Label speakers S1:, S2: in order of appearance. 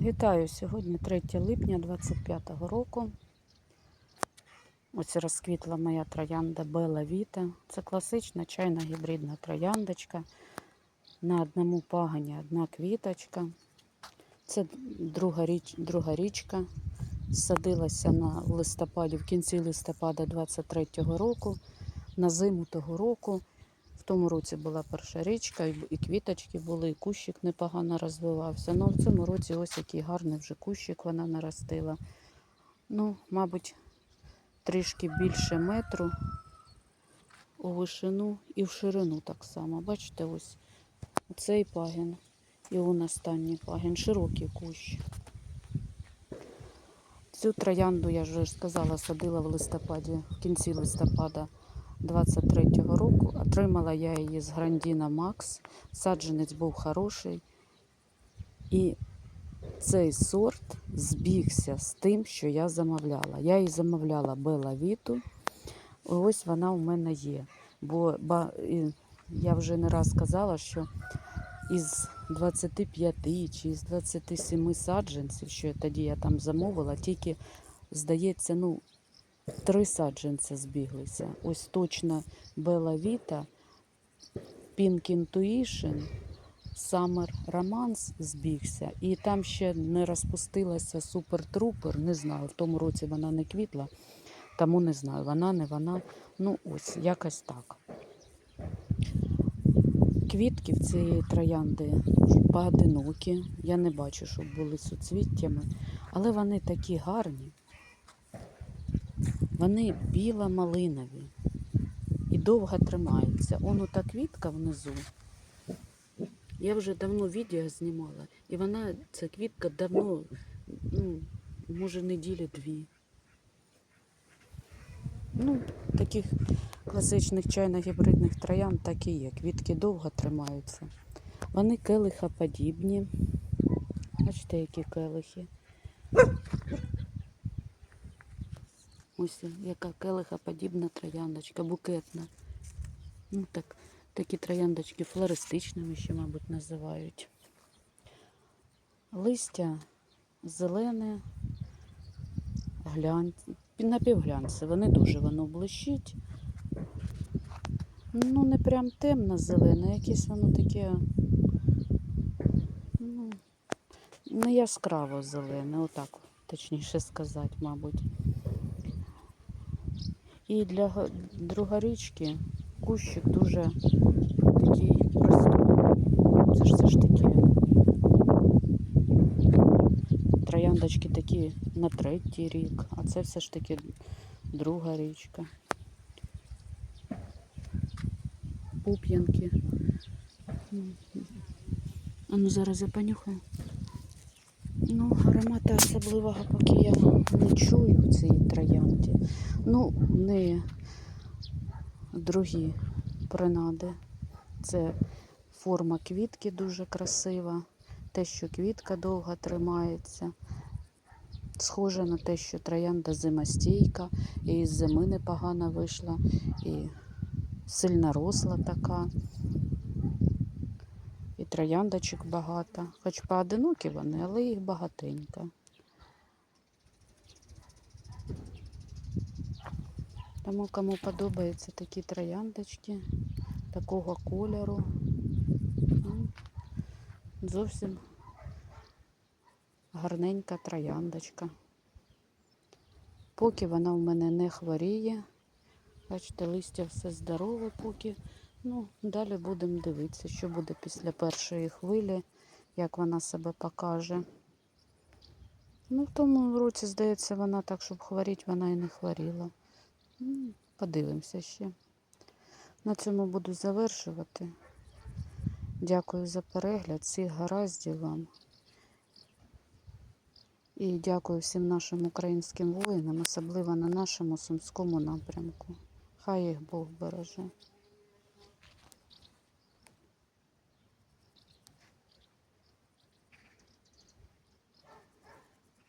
S1: Вітаю сьогодні 3 липня 25 року. Ось розквітла моя троянда Бела Віта. Це класична чайна гібридна трояндочка. На одному пагані одна квіточка. Це друга, річ, друга річка. Садилася на листопаді, в кінці листопада 23-го року. На зиму того року. Тому році була перша річка, і квіточки були, і кущик непогано розвивався. Ну, в цьому році ось який гарний вже кущик вона наростила. Ну, мабуть, трішки більше метру у вишину і в ширину так само. Бачите, ось цей пагін і он останній пагін, широкий кущ. Цю троянду, я вже сказала, садила в листопаді, в кінці листопада 23-го року. Отримала я її з Грандіна Макс. Саджанець був хороший. І цей сорт збігся з тим, що я замовляла. Я її замовляла Бела Віту. Ось вона у мене є. Бо я вже не раз казала, що із 25 чи з 27 саджанців, що тоді я там замовила, тільки, здається, ну, три саджанця збіглися. Ось точно Bella Vita, Pink Intuition, Summer Romance збігся. І там ще не розпустилася Trooper, не знаю, в тому році вона не квітла, тому не знаю, вона, не вона. Ну ось, якось так. Квітки в цієї троянди поодинокі. Я не бачу, щоб були суцвіттями, але вони такі гарні. Вони біло-малинові і довго тримаються. Он ота квітка внизу. Я вже давно відео знімала, і вона, ця квітка давно, ну, може, неділі дві. Ну, таких класичних чайно-гібридних троян так і є. Квітки довго тримаються. Вони келихоподібні. Бачите, які келихи. Ось яка келихоподібна трояндочка, букетна. Ну, так, такі трояндочки флористичними ще, мабуть, називають. Листя зелене, глянь, напівглянцеве, не дуже воно блищить. Ну, не прям темно зелене, якесь воно таке. Ну, не яскраво зелене, отак, точніше сказати, мабуть. І для га- другарічки кущик дуже такий простой. Це ж це ж такі трояндочки такі на третій рік, а це все ж таки друга річка. Пуп'янки. А ну зараз я понюхаю. Ну, аромата особливого поки я не чую в цій троянді. Ну, не другі принади. Це форма квітки дуже красива, те, що квітка довго тримається. Схоже на те, що троянда зимостійка, і з зими непогано вийшла, і сильно росла така. І трояндочок багато. Хоч поодинокі вони, але їх багатенько. Тому кому подобаються такі трояндочки такого кольору. ну, Зовсім гарненька трояндочка. Поки вона в мене не хворіє. Бачите, листя все здорове поки. Ну, далі будемо дивитися, що буде після першої хвилі, як вона себе покаже. Ну, в тому році, здається, вона так, щоб хворіти, вона і не хворіла. Подивимося ще. На цьому буду завершувати. Дякую за перегляд. Всіх гараздів вам. І дякую всім нашим українським воїнам, особливо на нашому сумському напрямку. Хай їх Бог береже.